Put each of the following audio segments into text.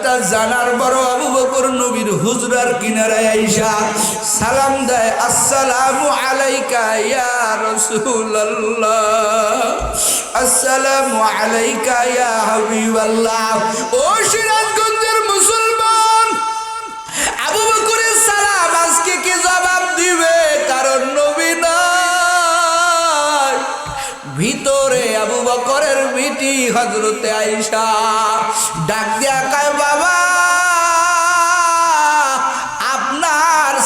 ঘটনাটা জানার বড় আবু বকর নবীর হুজরার কিনারায় আইসা সালাম দেয়, আসসালামু আলাইকা ইয়া রাসূলুল্লাহ। আসসালামু আলাইকা ইয়া হাবিবাল্লাহ। ও সিরাজগঞ্জের মুসলমান, আবু বকরের সালাম আজকে কি জবাব দিবে? কারণ নবী নাই। ভিতরে আবু বকরের বিটি হজরতে আইসা, ডাক দিয়া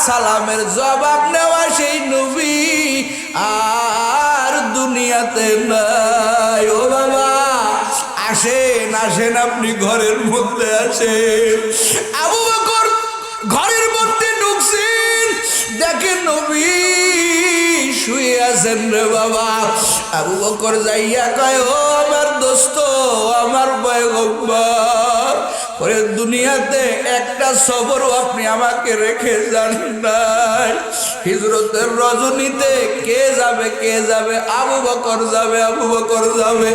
সালামের জবাব নেওয়া সেই নবী আর দুনিয়াতে নাই। ও বাবা, আসেন আসেন, আপনি ঘরের মধ্যে আসেন। আবু বকর ঘরের মধ্যে ঢুকছেন। দেখেন নবী শুয়ে আছেন রে বাবা। আবু বকর যাইয়া কয়, ও আমার দোস্ত আমার পয়গম্বর। পরে দুনিয়াতে একটা সবরও আপনি আমাকে রেখে যান নাই। হিজরতের রজনীতে কে যাবে কে যাবে? আবু বকর যাবে, আবু বকর যাবে।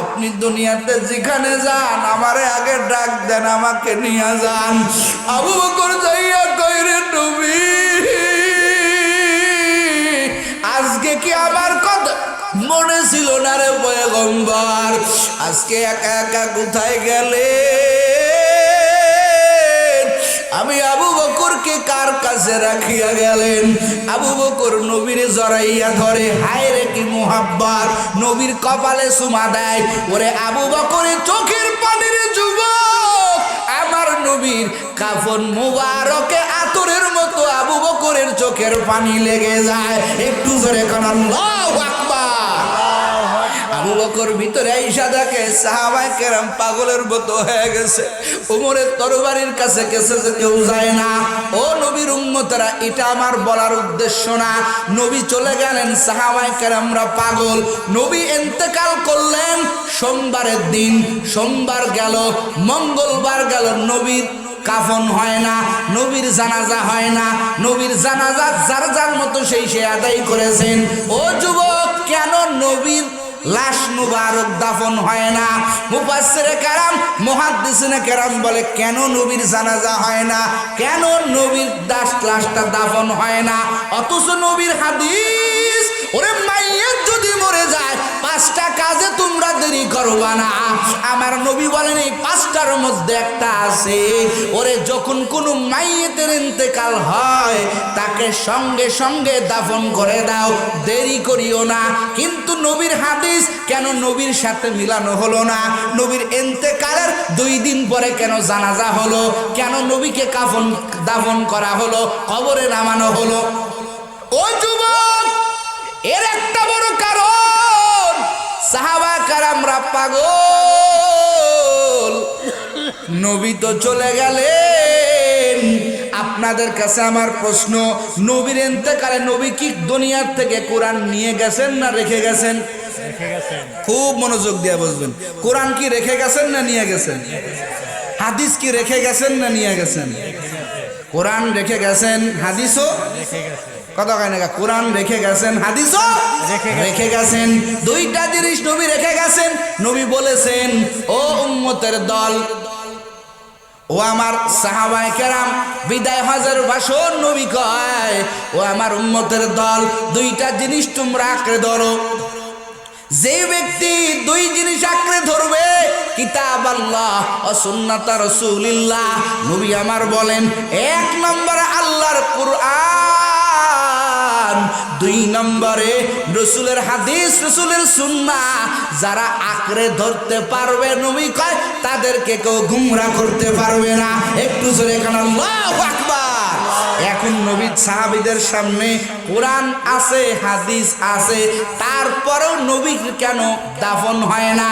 আপনি দুনিয়াতে যেখানে যান, আমারে আগে ডাক দেন, আমাকে নিয়ে যান। আবু বকর যাইয়া কইরে তুমি আজকে কি আমার কথা মনে ছিল না রে পয়গম্বর? আজকে একা একা কোথায় গেলে? কার কাছে রাখিয়া গেলেন? আবু বকর নবীর জড়াইয়া ধরে, হায় রে কি মোহাব্বার নবীর কপালে সুমা দেয়। ওরে আবু বকরের চোখের পানির যুবক, আমার নবীর কাফন মুবারকে আতরের মতো আবু বকরের চোখের পানি লেগে যায়। একটু জোরে কারণ আবু বকর ভিতরে আইসা দেখে সাহাবাই কেরাম পাগলের মতো হয়ে গেছে। উমরের তরবারির কাছে গেছে যে কেউ যায় না। ও নবীর উম্মতরা, এটা আমার বলার উদ্দেশ্য না। নবী চলে গেলেন সাহাবাই কেরামরা পাগল। নবী এন্তেকাল করলেন, সোমবারের দিন সোমবার গেল, মঙ্গলবার গেল, নবীর কাফন হয় না, নবীর জানাজা হয় না। নবীর জানাজা যার যার মতো সেই সে আদায় করেছেন। ও যুবক, কেন নবীর লাশ মুবারক দাফন হয় না। মুফাসসিরে কারাম, মুহাদ্দিসিনে কেরাম বলে, কেন নবীর জানাজা হয় না? কেন নবীর দাস লাশটা দাফন হয় না? অথচ নবীর হাদিস ওরে মাইয়ের যদি মরে যায়, পাঁচটা কাজে তোমরা দেরি করবা না। আমার নবী বলেন, এই পাঁচটার মধ্যে একটা আছে। ওরে, যখন কোনো মাইয়েতের ইন্তেকাল হয়, তাকে সঙ্গে সঙ্গে দাফন করে দাও, দেরি করিও না। কিন্তু নবীর হাদিস, কেন নবীর সাথে মিলানো হলো না? নবীর এন্তেকালের দুই দিন পরে কেন জানাজা হলো? কেন নবীকে কাফন দাফন করা হলো? কবরে নামানো হলো। ও যুবক! এর একটা বড় কারণ সাহাবা কারামরা পাগল। নবী তো চলে গেলেন। আপনাদের কাছে আমার প্রশ্ন নবীর এতেকালে নবী কি দুনিয়ার থেকে কোরআন নিয়ে গেছেন না রেখে গেছেন? খুব মনোযোগ দিয়ে বুঝবেন। কোরআন কি রেখে গেছেন না নিয়ে গেছেন? হাদিস কি রেখে গেছেন না নিয়ে গেছেন। কোরআন রেখে গেছেন হাদিসও রেখে গেছেন। কথা কয় না কোরআন রেখে গেছেন হাদিসও রেখে গেছেন। দুইটা জিনিস নবী রেখে গেছেন। নবী বলেছেন ও উম্মতের দল ও আমার সাহাবায়ে কেরাম বিদায় হজের ভাষণ নবী কয় ও আমার উম্মতের দল দুইটা জিনিস তোমরা আঁকড়ে ধরো। যে ব্যক্তি দুই জিনিস আঁকড়ে ধরবে কিতাব আল্লাহ ও সুন্নাতা রসুলিল্লাহ। নবী আমার বলেন এক নম্বর আল্লাহর কোরআন নম্বরে রসুলের হাদিস, রসুলের সুন্না। যারা আঁকড়ে ধরতে পারবে, নবী কয়, তাদেরকে কেউ গুমরা করতে পারবে না। একটু জোরে কারণ এখন নবী সাহাবিদের সামনে কোরআন আছে, হাদিস আছে, তারপরেও নবী কেন দাফন হয় না?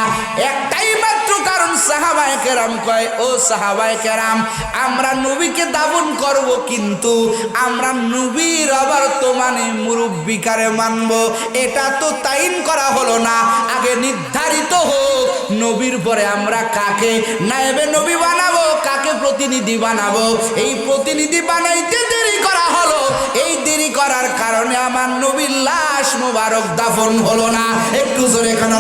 একটাই মাত্র কারণ সাহাবায় কেরাম কয়, ও সাহাবায় কেরাম, আমরা নবীকে দাফন করব কিন্তু আমরা নবীর আবার তো মানে মুরব্বিকারে মানব। এটা তো তাইন করা হলো না। আগে নির্ধারিত হোক, নবীর পরে আমরা কাকে? নাইবে নবী বানাবো কাকে প্রতিনিধি বানাবো। এই প্রতিনিধি বানাইতে দেরি করা হলো। এই দেরি করার কারণে আমার নবীর লাশ মুবারক দাফন হলো না। একটু জোরে এখন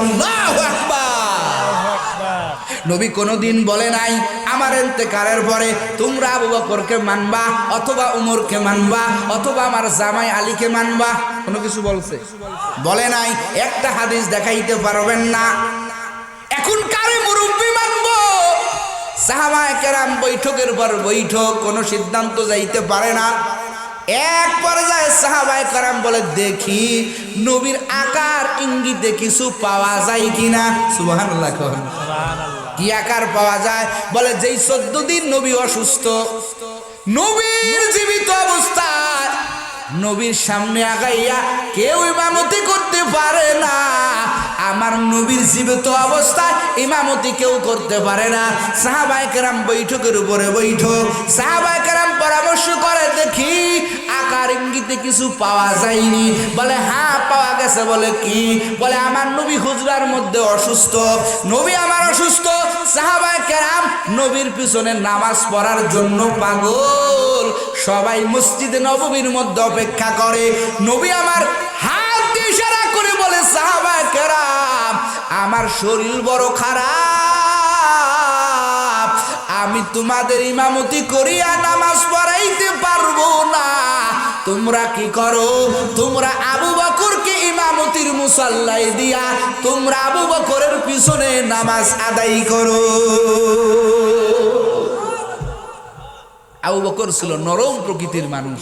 নবী কোনোদিন বলে নাই, আমার এতেকারের পরে তোমরা আবু বকরকে মানবা অথবা উমরকে মানবা অথবা আমার জামাই আলীকে মানবা? কোনো কিছু বলছে? বলে নাই। একটা হাদিস দেখাইতে পারবেন না। এখন কারে মুরব্বী মানবো? সাহাবায়ে কেরাম বৈঠকের পর বৈঠক কোনো সিদ্ধান্ত যাইতে পারে না। এক পর্যায়ে সাহাবায়ে কেরাম বলে দেখি নবীর আকার ইঙ্গিতে কিছু পাওয়া যায় কিনা? কন কি আকার পাওয়া যায়? বলে যেই চোদ্দ দিন নবী অসুস্থ নবীর জীবিত অবস্থায় নবীর সামনে আগাইয়া কেউ ইমামতি করতে পারে না। আমার নবীর জীবিত অবস্থায় ইমামতি কেউ করতে পারে না। সাহাবাই কেরাম বৈঠকের উপরে বৈঠক। সাহাবাই কেরাম পরামর্শ করে, দেখি, আকার ইঙ্গিতে কিছু পাওয়া যায়নি। বলে হ্যাঁ পাওয়া গেছে। বলে, কি? বলে, আমার নবী হুজরার মধ্যে অসুস্থ। নবী আমার অসুস্থ? সাহাবাই কেরাম, নবীর পিছনে নামাজ পড়ার জন্য পাগল। সবাই মসজিদে নববীর মধ্যে অপেক্ষা করে। নবী আমার আমার শরীর বড় খারাপ। আমি তোমাদের ইমামতি করিয়া নামাজ পড়াইতে পারব না। তোমরা কি করো? তোমরা আবু বকরকে ইমামতির মুসাল্লাই দিয়া তোমরা আবু বকরের পিছনে নামাজ আদায় করো। আবু বকর ছিল নরম প্রকৃতির মানুষ।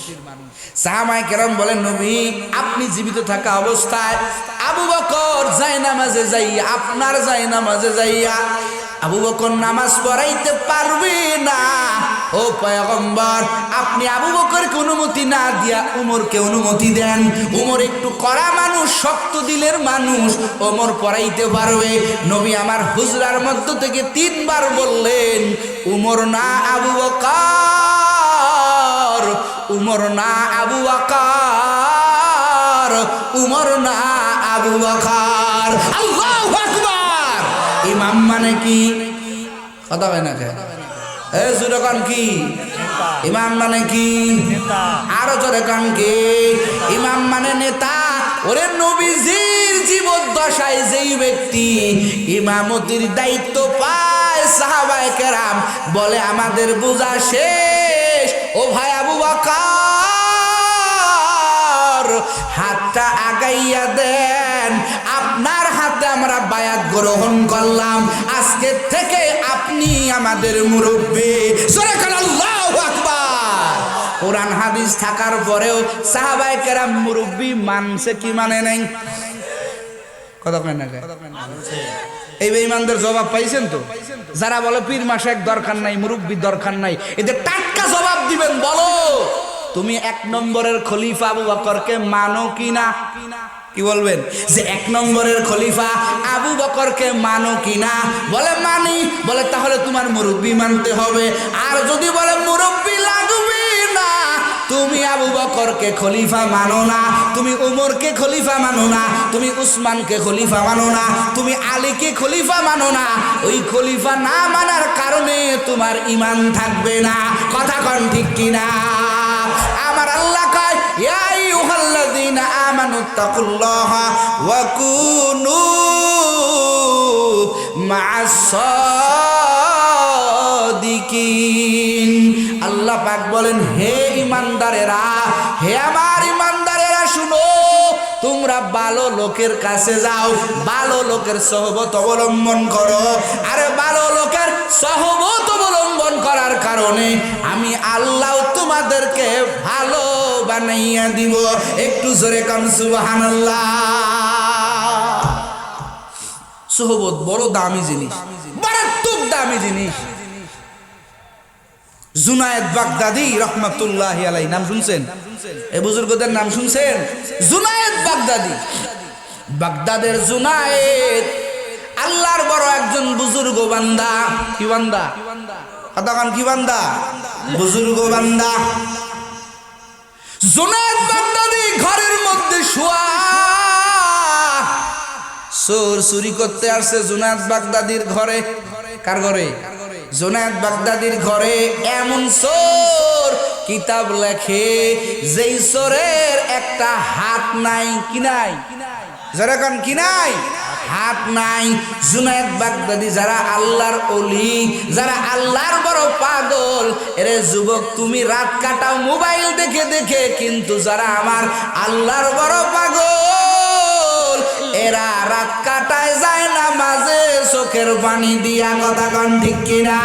সাহামায় কেরম বলেন, নবী, আপনি জীবিত থাকা অবস্থায় আবু বকর যায় নামাজে যাইয়া, আপনার যায় নামাজে যাইয়া, আবু বকর নামাজ পড়াইতে পারবে না। ও পয়গম্বর, আপনি আবু বকরকে অনুমতি না দিয়া উমরকে অনুমতি দেন। উমর একটু কড়া মানুষ, শক্ত দিলের মানুষ, ওমর পড়াইতে পারবে। নবী আমার হুজরার মধ্য থেকে তিনবার বললেন, উমর না আবু বকর, উমর না আবু বকর, উমর না আবু বকর আল্লাহু আকবার। ইমাম মানে কি? কথা হয় না কে? এ সুরকান কি? ইমাম মানে কি? আরও জোরে কান কি? ইমাম মানে নেতা। ওরে নবীজির জীবদ্দশায় যেই ব্যক্তি ইমামতির দায়িত্ব পায় সাহাবায়ে কেরাম বলে আমাদের বোঝা শেষ। ও ভাই আবু বকর হাতটা আগাইয়া দেন। আপনার হাতে আমরা বায়াত গ্রহণ করলাম। আজকে থেকে আপনি আমাদের মুরব্বী। কোরআন হাদিস থাকার পরেও সাহাবায়ে কেরাম মুরব্বী মানছে কি মানে নাই? কথা এই বেঈমানদের জবাব পাইছেন তো? যারা বলে পীর মাসেক দরকার নাই মুরব্বী দরকার নাই, এদের টাটকা জবাব দিবেন, বলো। তুমি এক নম্বরের খলিফা আবু বকরকে মানো কি না? কি বলবেন? যে এক নম্বরের খলিফা আবু বকরকে মানো কি না? বলে মানি। বলে তাহলে তোমার মুরব্বী মানতে হবে। আর যদি বলে মুরব্বী লাগবে না, তুমি আবু বকরকে খলিফা মানো না। তুমি উমরকে খলিফা মানো না। তুমি উসমানকে খলিফা মানো না। তুমি আলীকে খলিফা মানো না। ওই খলিফা না মানার কারণে তোমার ইমান থাকবে না। কথা কন ঠিক কিনা? আমার আল্লাহ কয় আমানু তাকুল্লাহা ওয়া কুনু মা'আস আল্লাহ পাক বলেন, হে ইমানদারেরা, হে আমার ইমানদারেরা, শুনো, তোমরা ভালো লোকের কাছে যাও, ভালো লোকের সহবত অবলম্বন করো, আরে ভালো লোকের সহবত অবলম্বন করার কারণে আমি আল্লাহ তোমাদেরকে ভালো বানাইয়া দিব। একটু জোরে কান, সুবহানাল্লাহ। বড় দামি জিনিস, মারাত্মক দামি জিনিস। বাগদাদি রহমাতুল্লাহ আলাই নাম শুনছেন? এ বুজুর্গদের নাম শুনছেন? জুনায়েদ বাগদাদি। বাগদাদের জুনায়েদ, আল্লাহর বড় একজন বুজুর্গ বান্দা। কি বান্দা? কতক্ষণ কি বান্দা? বুজুর্গ বান্দা। জুনায়েদ বাগদাদি ঘরের মধ্যে শোয়া। চোর চুরি করতে আসছে জুনায়েদ বাগদাদির ঘরে। কার ঘরে? জোনায়েদ বাগদাদির ঘরে এমন চোর কিতাব লেখে, যেই চোরের একটা হাত নাই, কি নাই? যেরকম কি নাই? হাত নাই। জুনায়দ বাগদাদি যারা আল্লাহর অলি যারা আল্লাহর বড় পাগল, এরে যুবক, তুমি রাত কাটাও মোবাইল দেখে দেখে, কিন্তু যারা আমার আল্লাহর বড় পাগল, এরা রাত কাটায় যায় না মাঝে চোখের পানি দিয়া কথা কন ঠিক কিনা?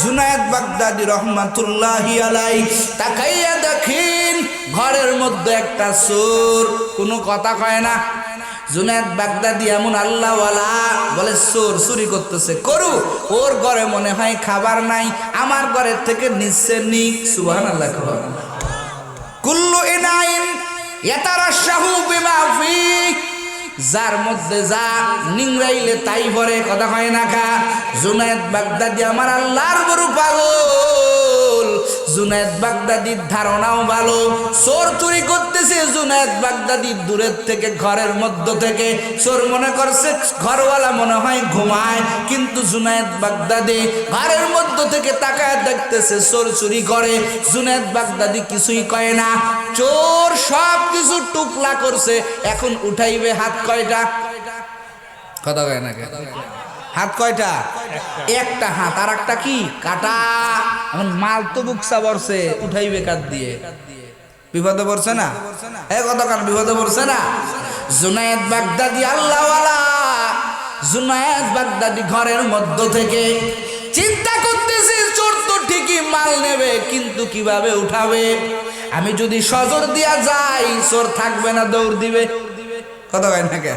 জুনায়দ বাগদাদি রহমাতুল্লাহ আলাই তাকাইয়া দেখিন, ঘরের মধ্যে একটা চোর, কোনো কথা কয় না। জুনায়দ বাগদাদি এমন আল্লাহওয়ালা, বলে, চোর চুরি করতেছে, করু। ওর ঘরে মনে হয় খাবার নাই, আমার ঘরের থেকে নিচ্ছে নিক সুবহান আল্লাহ কুল্লু ইনাইন ইয়াতারাশাহু বিমা ফি যার মধ্যে যা নিংরাইলে তাই ভরে, কথা হয় না কা জুনায়েদ বাগদাদি আমার আল্লাহর বড় পাগল। জুনায়েদ বাগদাদির ধারণাও ভালো। চোর চুরি করতেছে জুনায়েদ বাগদাদি দূরের থেকে, ঘরের মধ্য থেকে। চোর মনে করছে ঘরওয়ালা মনে হয় ঘুমায়, কিন্তু জুনায়েদ বাগদাদি ঘরের মধ্য থেকে তাকায় দেখতেছে চোর চুরি করে। জুনায়েদ বাগদাদি কিছুই কয় না। চোর সব কিছু টুকলা করছে, এখন উঠাইবে হাত কয়টা? কথা কয় না? হাত কয়টা? একটা হাত আর একটা কি? কাটা। এখন মাল তো বুকসা বরছে, উঠাইবে কাত দিয়ে। বিপদে পড়ছে না? এ কত কান বিপদে পড়ছে না? জুনায়েদ বাগদাদি আল্লাহওয়ালা। জুনায়েদ বাগদাদি ঘরের মধ্য থেকে চিন্তা করতেছে, চোর তো ঠিকই মাল নেবে, কিন্তু কীভাবে উঠাবে? আমি যদি সজর দিয়া যাই, চোর থাকবে না, দৌড় দিবে। কত হয় না কে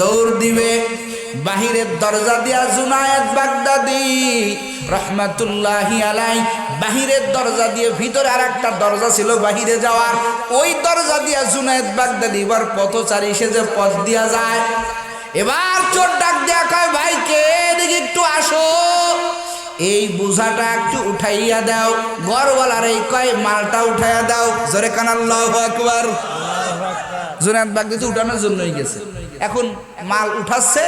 দৌড় দিবে। বাহিরের দরজা দিয়া জুনায়েদ বাগদাদি রহমাতুল্লাহি আলাই, বাহিরের দরজা দিয়ে ভিতরে আর একটা দরজা ছিল বাহিরে যাওয়ার। ওই দরজা দিয়া জুনায়েদ বাগদাদি এবার পথচারী সে যে পথ দিয়া যায়। এবার চোর ডাক দেয়া কয়, ভাই, কে এদিকে একটু আসো? এই বোঝাটা একটু উঠাইয়া দাও। গড়ওয়ালার এই কয়, মালটা উঠাইয়া দাও। জোরে কান, আল্লাহ আকবার। জোনাত বাগদিতে উঠানোর জন্যই গেছে। এখন মাল উঠাচ্ছে।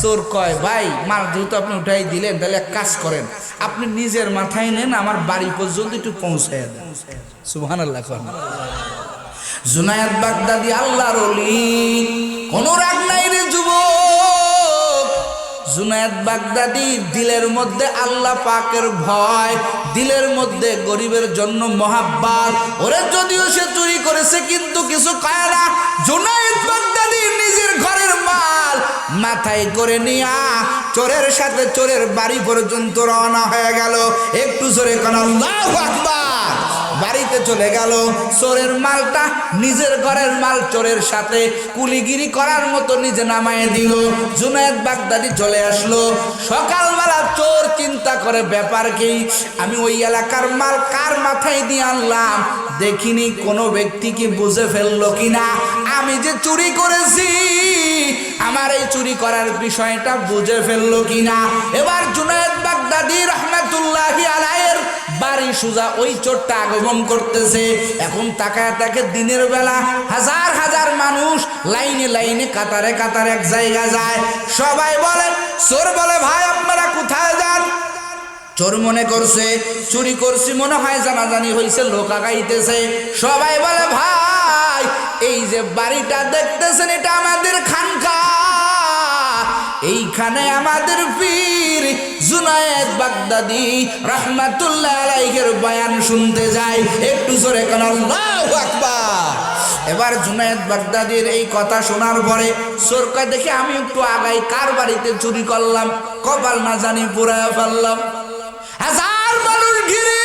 চোর কয়, ভাই, মাল যেহেতু আপনি উঠাই দিলেন, তাহলে এক কাজ করেন। আপনি নিজের মাথায় নেন, আমার বাড়ি পর্যন্ত একটু পৌঁছায় দেন। সুহান আল্লাহ জুনায়াত বাগদাদি আল্লাহর কোন রাগ নাই রে যুবক। জুনায়েদ বাগদাদি, দিলের মধ্যে আল্লাহ পাকের ভয়, দিলের মধ্যে গরিবের জন্য মহাব্বাত। ওরে যদিও সে চুরি করেছে, কিন্তু কিছু কয় না। জুনায়েদ বাগদাদি নিজের ঘরের মাল মাথায় করে নিয়া চোরের সাথে চোরের বাড়ি পর্যন্ত রওনা হয়ে গেল। একটু জোরে কোন, আল্লাহু আকবার! বাড়িতে চলে গেল। চোরের মালটা নিজের ঘরের মাল চোরের সাথে কুলিগিরি করার মতো নিজে নামায় দিল। জুনায়েদ বাগদাদি চলে আসলো। সকালবেলা চোর চিন্তা করে, ব্যাপার কি? আমি ওই এলাকার মাল কার মাথায় দিয়ে আনলাম? দেখিনি কোনো ব্যক্তি কি বুঝে ফেলল কিনা? আমি যে চুরি করেছি, আমার এই চুরি করার বিষয়টা বুঝে ফেলল কিনা? এবার জুনায়েদ বাগদাদি রহমাতুল্লাহি আলাইয়ের বাড়ি সুজা ওই চোরটা আগমন করতেছে। এখন তাকায় তাকে দিনের বেলা। হাজার হাজার মানুষ লাইনে লাইনে কাতারে কাতারে এক জায়গা যায়। সবাই বলে, চোর বলে, ভাই, আপনারা কোথায় যান? চোর মনে করছে, চুরি করছি, মনে হয় জানাজানি হয়েছে লোক আগাইতেছে। সবাই বলে, ভাই, এই যে বাড়িটা দেখতেছেন, এটা আমাদের খানকা। এইখানে আমাদের পীর জুনায়েদ বাগদাদি রহমাতুল্লাহ আলাইহির বয়ান শুনতে যাই একটু জোরে কান, আল্লাহু আকবার। এবার জুনায়েদ বাগদাদির এই কথা শোনার পরে সরকার দেখে আমি একটু আগাই, কার বাড়িতে চুরি করলাম, কপাল না জানি পুরায় ফেললাম। হাজার মানুষ ঘিরে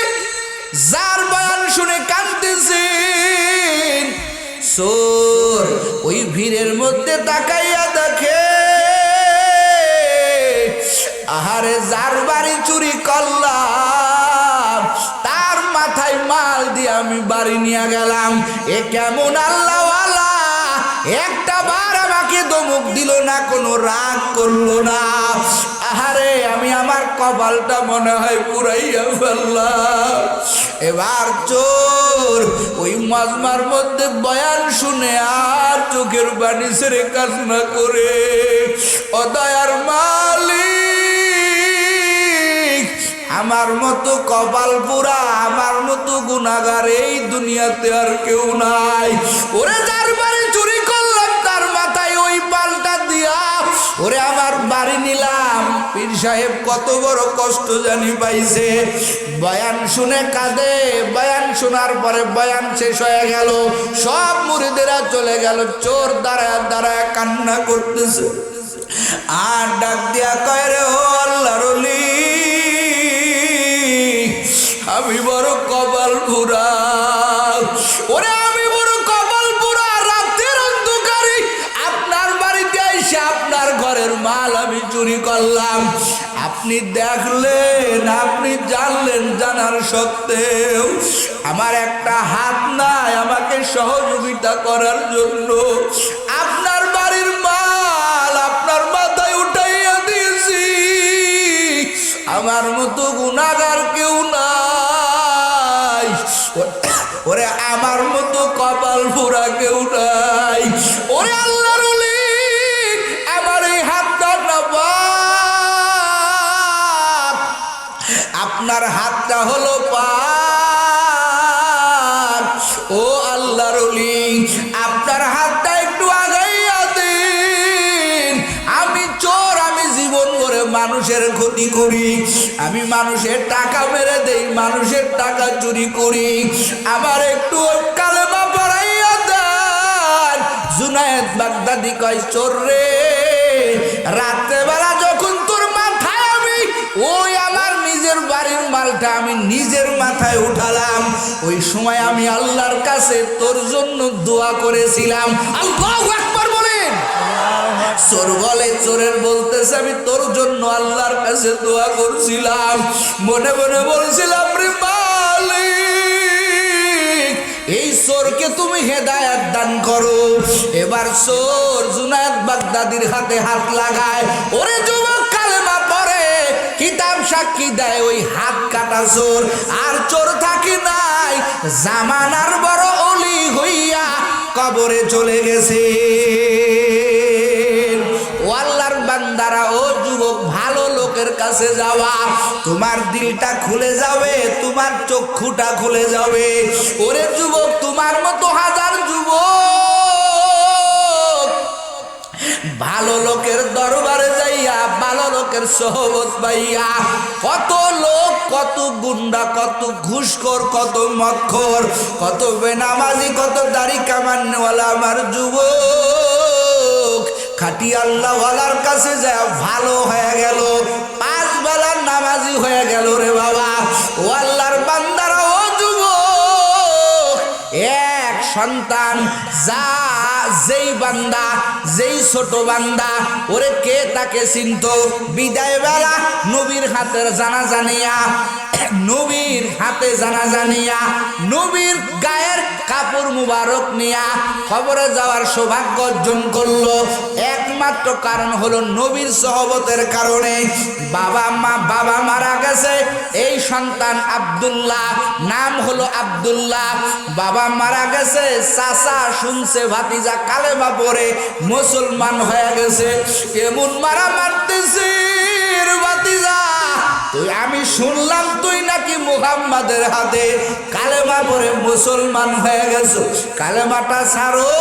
যার বয়ান শুনে কাঁদতেছেন। সোর ওই ভিড়ের মধ্যে তাকাইয়া দেখে আহারে যার বাড়ি চুরি করলাম, তার মাথায় মাল দিয়ে আমি বাড়ি নিয়ে গেলাম। এ কেমন আল্লাহওয়ালা? একটা বার আমাকে দমুক দিল না, কোনো রাগ করল না। আহারে, আমি আমার কপালটা মনে হয় পুরাইয়া ফেললাম। এবার চোর ওই মজমার মধ্যে বয়ান শুনে আর চোখের বাণী সেরে কাজ না করে, অদয়ার আমার মতো কপাল পুরা, আমার মতো গুণাগার এই দুনিয়াতে আর কেউ নাই। ওরে যার বাড়ি চুরি করলাম, তার মাথায় ওই পাল্টা দিয়ে, ওরে আমার বাড়ি নিলাম। পীর সাহেব কত বড় কষ্ট জানি পাইছে। বয়ান শুনে কাঁদে, বয়ান শোনার পরে বয়ান শেষ হয়ে গেল। সব মুড়িদেরা চলে গেল, চোর দাঁড়ায় দাঁড়ায় কান্না করতেছে। আর ডাক দিয়া কয় রে ও আমি বড় কপাল পুরা। ওরে আমি বড় কপাল পুরা, রাতের অন্ধকারে আপনার বাড়িতে এসে আপনার ঘরের মাল আমি চুরি করলাম। আপনি দেখলেন, আপনি জানলেন জানার সত্ত্বেও আমার একটা হাত নাই আমাকে সহযোগিতা করার জন্য। আপনার বাড়ির মাল আপনার মাথায় উঠাইয়া দিয়েছি। আমার মতো গুণাগার কেউ নাই ওরে আমার মতো কপাল ফোরা কেউ নাই। ওরে আল্লাহর আমার এই হাতটা আপনার হাতটা হলো মানুষের ক্ষতি করি, আমি মানুষের টাকা মেরে দেই, মানুষের টাকা চুরি করি। আমার একটু কালেমা পড়াইয়া দেন। জুনায়েদ বাগদাদি কয়, চোর রে, রাত্রেবেলা যখন তোর মাথায় আমি, ওই আমার নিজের বাড়ির মালটা আমি নিজের মাথায় উঠালাম। ওই সময় আমি আল্লাহর কাছে তোর জন্য দোয়া করেছিলাম। আল্লাহু চোর বলে, চোরের বলতেছে, আমি তোর জন্য আল্লাহর কাছে দোয়া করছিলাম। মনে মনে বলছিলাম, রে এই চোরকে তুমি হেদায়াত দান করো। এবার চোর জুনায়দ বাগদাদির হাতে হাত লাগায়, ওরে যুবক, কালেমা পড়ে। কিতাব সাক্ষী দেয় ওই হাত কাটা চোর, আর চোর থাকি নাই, জামানার বড় অলি হইয়া কবরে চলে গেছে। কাছে যাওয়া, তোমার দিলটা খুলে যাবে, তোমার চক্ষুটা খুলে যাবে। ওরে যুবক, তোমার মতো হাজার যুবক। ভালো লোকের দরবারে যাইয়া, ভালো লোকের সহবত পাইয়া, কত লোক, কত গুন্ডা, কত ঘুষখোর, কত মক্ষর কত বেনামাজি, কত দাড়ি কামান্নওয়ালা আমার যুবক। খাটি আল্লাহওয়ালার কাছে যায় ভালো হয়ে গেল। বেলার নামাজি হয়ে গেল রে বাবা। ও আল্লাহর বান্দারা ও যুবক এক সন্তান যা যেই বান্দা, যেই ছোট বান্দা, ওরে কে তাকে চিনত? বিদায় বেলা নবীর হাতের জানা জানিয়া নবীর হাতে জানা জানিয়া নবীর গায়ের কাপড় মুবারক নিয়া খবরে যাওয়ার সৌভাগ্য অর্জন করল। একমাত্র কারণ হলো নবীর সহবতের কারণে বাবা মা, বাবা মারা গেছে। এই সন্তান আব্দুল্লাহ, নাম হলো আব্দুল্লাহ। বাবা মারা গেছে, চাচা শুনছে ভাতিজা কালেমা পরে মুসলমান হয়ে গেছে। এমন মারা মারতেছে আমি শুনলাম তুই নাকি মুহাম্মাদের হাতে কালেমা পরে মুসলমান হয়ে গেছো। কালেমাটা ছাড়ো।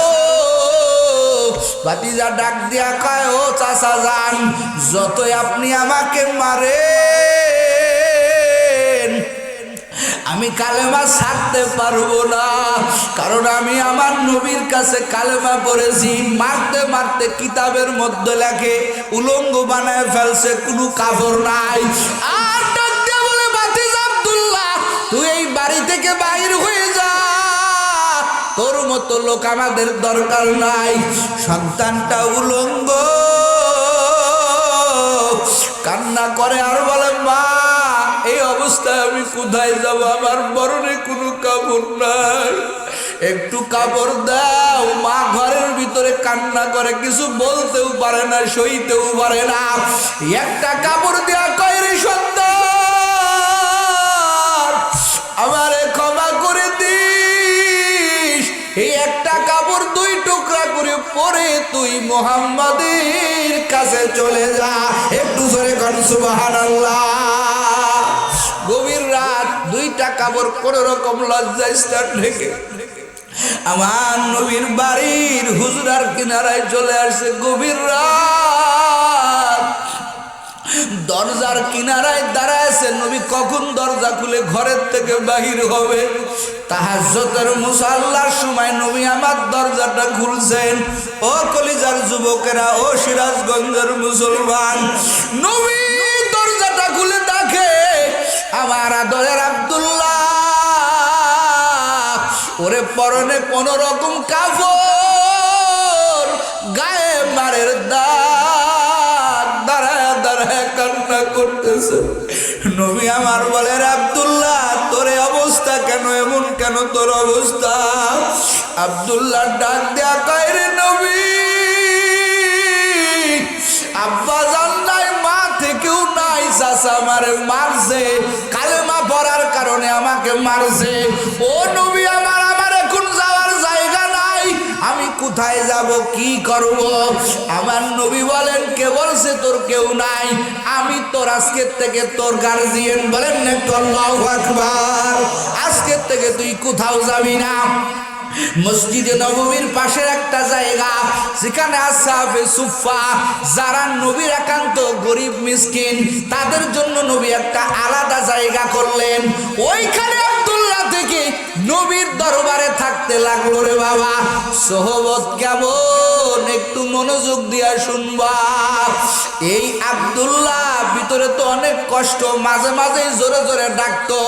বাতিজা ডাক দিয়া কয়, ও চাচা যান যতই আপনি আমাকে মারেন আমি কালেমা ছাড়তে পারব না। কারণ আমি আমার নবীর কাছে কালেমা পড়েছি, মারতে মারতে কিতাবের মধ্যে লেখে, উলঙ্গ বানায় ফেলছে, কোনো কাপড় নাই। আর ডাক দিয়ে বলে তুই এই বাড়ি থেকে বাইর হয়ে যা। তোর মতো লোক আমাদের দরকার নাই। সন্তানটা উলঙ্গ। কান্না করে আর বলে, মা অবস্থায় আমি কোথায় যাব? আমার বরণে কোনো কাপড় নাই। একটু কাপড় দাও। মা ঘরের ভিতরে কান্না করে, কিছু বলতেও পারে না, সইতেও পারে না। একটা কাপড় দেওয়া কয় রে সন্তান, আমারে ক্ষমা করে দিস। এই একটা কাপড় দুই টুকরা করে পরে তুই মোহাম্মদের কাছে চলে যা। একটু জোরে কর সুবহানাল্লাহ। গভীর দুইটা কাপড় কোনো রকম লজ্জা স্থান আমার নবীর বাড়ির হুজরার কিনারায় চলে আসছে গভীর রাত। দরজার কিনারায় দাঁড়ায় নবী, কখন দরজা খুলে ঘরের থেকে বাহির হবে? তাহাজ্জতের মুসাল্লার সময় নবী আমার দরজাটা খুলছেন। ও কলিজার যুবকেরা, ও সিরাজগঞ্জের মুসলমান, নবী আমার আদরের আব্দুল্লাহ। ওরে পরনে কোন রকম কাপড়, গায়ে মারের দাগ, দাঁড়ায় দাঁড়ায় কান্না করতেছে। নবী আমার বলে আব্দুল্লাহ, তোর অবস্থা কেন? এমন কেন তোর অবস্থা? আব্দুল্লাহ ডাক দেয়া কয়, রে নবী, আব্বা জান নাই, মা থেকেও নাই, চাচা আমারে মারছে। কারণে আমাকে মারছে। ও নবী আমার আমার এখন যাওয়ার জায়গা নাই। আমি কোথায় যাব, কি করব? আমার নবী বলেন, কে বলছে, তোর কেউ নাই। আমি তোর আজকের থেকে তোর গার্জিয়ান বলেন না তোর আজকের থেকে তুই কোথাও যাবি না। মসজিদে নবমীর পাশের একটা জায়গা, যেখানে আসাফে সুফা যারা নবীর একান্ত গরিব মিসকিন, তাদের জন্য নবী একটা আলাদা জায়গা করলেন। ওইখানে আব্দুল্লাহ থেকে নবীর দরবারে থাকতে লাগল রে বাবা। সোহবত কেমন? একটু মনোযোগ দিয়া শুনবা। এই আব্দুল্লাহ ভিতরে তো অনেক কষ্ট, মাঝে মাঝে জোরে জোরে ডাকতো,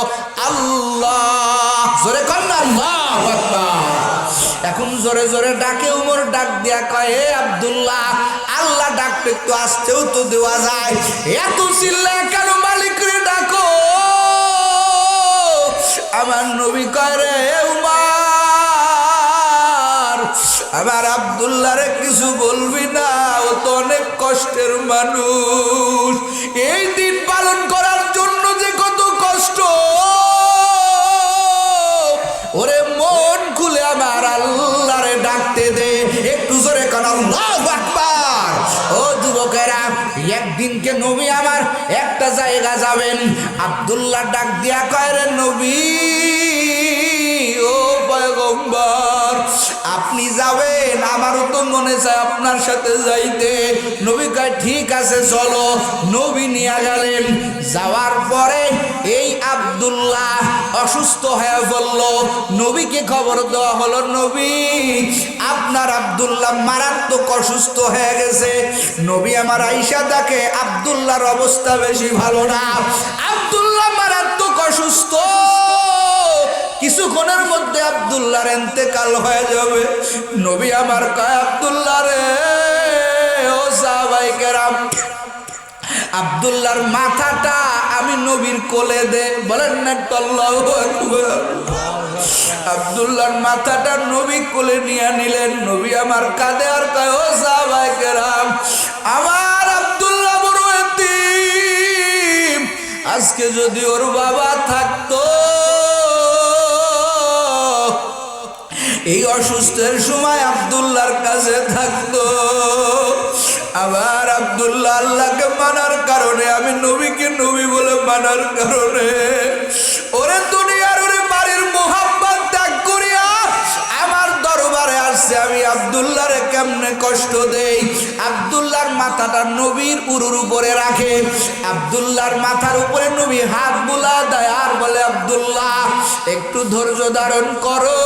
আল্লাহ! জোরে না আল্লাহ। এখন জোরে জোরে ডাকে, উমর ডাক দিয়া কয়, হে আব্দুল্লাহ, আল্লাহ ডাকতে একটু আসতেও তো দেওয়া যায়। এত চিল্লা কেন মালিক রে ডাকো? আমার নবী কয়, রে উমার, আমার আব্দুল্লাহরে কিছু বলবি না, ও তো অনেক কষ্টের মানুষ। এই একদিনকে নবী আমার একটা জায়গা যাবেন। আব্দুল্লাহ ডাক দিয়া কয়, রে নবী, ও পয়গম্বর, আপনি যাবেন, আমারও তো মনে চায় আপনার সাথে যাইতে। নবী কয়, ঠিক আছে, চলো। নবী নিয়ে গেলেন। যাওয়ার পরে এই আব্দুল্লাহ অসুস্থ হয়ে বলল, নবীকে খবর দেওয়া হলো, নবী, আপনার আব্দুল্লাহ মারাত্মক অসুস্থ হয়ে গেছে। নবী আমার আইসা দেখে, আব্দুল্লাহর অবস্থা বেশি ভালো না। আব্দুল্লাহ মারাত্মক অসুস্থ। কিছুক্ষণের মধ্যে আব্দুল্লাহর এন্তেকাল হয়ে যাবে। নবী আমার কয়, আব্দুল্লাহ রে, ও সাহাবাই কেরাম আব্দুল্লাহর মাথাটা আমি নবীর কোলে দে। বলেন না আব্দুল্লাহর মাথাটা নবী কোলে নিয়ে নিলেন। নবী আমার কাঁধে আর কয়, ও সাহাবাই কেরাম, আমার আব্দুল্লাহ বড় আজকে যদি ওর বাবা থাকতো, এই অসুস্থের সময় আব্দুল্লাহর কাছে থাকতো। আবার আব্দুল্লাহ আল্লাহকে মানার কারণে আমি নবীকে নবী বলে মানার কারণে। ওরে দুনিয়ার ওরে বাড়ির মোহাম্মদ ত্যাগ করিয়া আমার দরবারে আসছে, আমি আব্দুল্লাহরে কেমনে কষ্ট দেই? আব্দুল্লাহর মাথাটা নবীর উরুর উপরে রাখে। আব্দুল্লাহর মাথার উপরে নবী হাত বুলা দেয় আর বলে, আব্দুল্লাহ, একটু ধৈর্য ধারণ করো।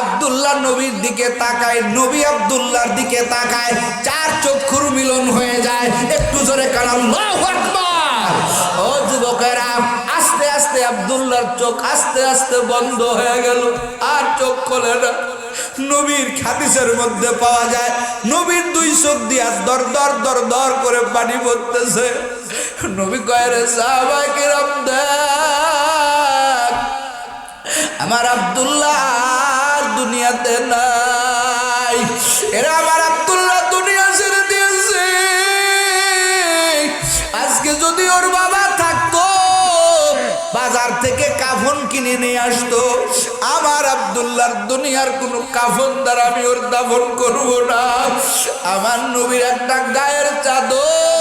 আব্দুল্লাহ নবীর দিকে তাকায়, নবী আব্দুল্লাহর দিকে তাকায়, চার চক্ষুর মিলন হয়ে যায়। একটু জোরে কালাম ও যুবকেরা, আস্তে আস্তে আব্দুল্লাহর চোখ আস্তে আস্তে বন্ধ হয়ে গেল। আর চোখ খোলে না। নবীর খাদিসের মধ্যে পাওয়া যায়, নবীর দুই চোখ দিয়া দর দর দর দর করে পানি পড়তেছে। নবী কয়, রে সাহাবায়ে কিরাম দেখ, আমার আব্দুল্লাহ দুনিয়াতে নাই। এরা আমার আব্দুল্লাহ দুনিয়া ছেড়ে দিয়েছে। আজকে যদি ওর বাবা থাকতো, বাজার থেকে কাফন কিনে নিয়ে আসতো, আমার আব্দুল্লাহর দুনিয়ার কোনো কাফন দ্বারা আমি ওর দাফন করব না। আমার নবীর একটা গায়ের চাদর